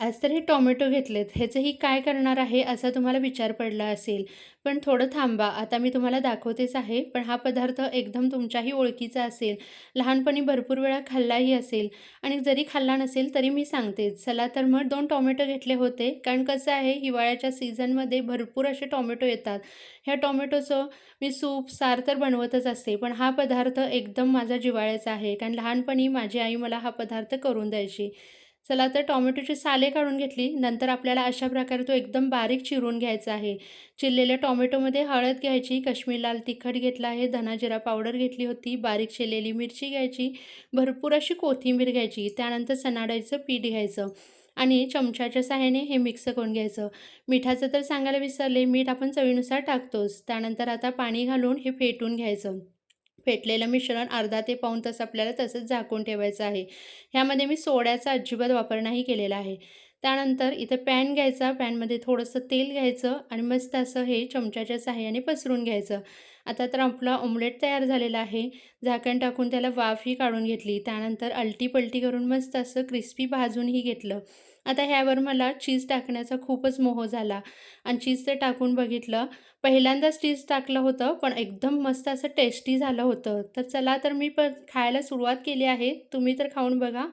आज तर हे टोमॅटो घेतलेत, ह्याचंही काय करणार आहे असा तुम्हाला विचार पडला असेल. पण थोडं थांबा, आता मी तुम्हाला दाखवतेच आहे. पण हा पदार्थ एकदम तुमच्याही ओळखीचा असेल, लहानपणी भरपूर वेळा खाल्लाही असेल आणि जरी खाल्ला नसेल तरी मी सांगते. चला तर मग दोन टोमॅटो घेतले होते, कारण कसं आहे हिवाळ्याच्या सीझनमध्ये भरपूर असे टोमॅटो येतात. ह्या टोमॅटोचं मी सूप, सार तर बनवतच असते, पण हा पदार्थ एकदम माझा जिव्हाळ्याचा आहे, कारण लहानपणी माझी आई मला हा पदार्थ करून द्यायची. चला तर टोमॅटोचे साले काढून घेतली. नंतर आपल्याला अशा प्रकारे तो एकदम बारीक चिरून घ्यायचा आहे. चिरलेल्या टोमॅटोमध्ये हळद घ्यायची, काश्मीर लाल तिखट घेतला आहे, धनाजिरा पावडर घेतली होती, बारीक चिरलेली मिरची घ्यायची, भरपूर अशी कोथिंबीर घ्यायची. त्यानंतर चणा पीठ घ्यायचं आणि चमच्याच्या सहाय्याने हे मिक्स करून घ्यायचं. मिठाचं तर सांगायला विसरले, मीठ आपण चवीनुसार टाकतोच. त्यानंतर आता पाणी घालून हे फेटून घ्यायचं. फेटलेलं मिश्रण अर्धा ते पाऊण तास आपल्याला तसंच झाकून ठेवायचं आहे. ह्यामध्ये मी सोड्याचा अजिबात वापर नाही केलेला आहे. त्यानंतर इथं पॅन घ्यायचा, पॅनमध्ये थोडंसं तेल घ्यायचं आणि मस्त असं हे चमच्याच्या सहाय्याने पसरून घ्यायचं. आता तर आपला ऑमलेट तयार झालेला आहे. झाकण टाकून त्याला वाफही काढून घेतली. त्यानंतर अलटी-पलटी करून मस्त असं क्रिस्पी भाजूनही घेतलं. आता ह्यावर मला चीज टाकण्याचा खूपच मोह झाला आणि चीज तर टाकून बघितलं. पहिल्यांदाच चीज टाकलं होतं, पण एकदम मस्त असं टेस्टी झालं होतं. तर चला तर मी पण खायला सुरुवात केली आहे. तुम्ही तर खाऊन बघा.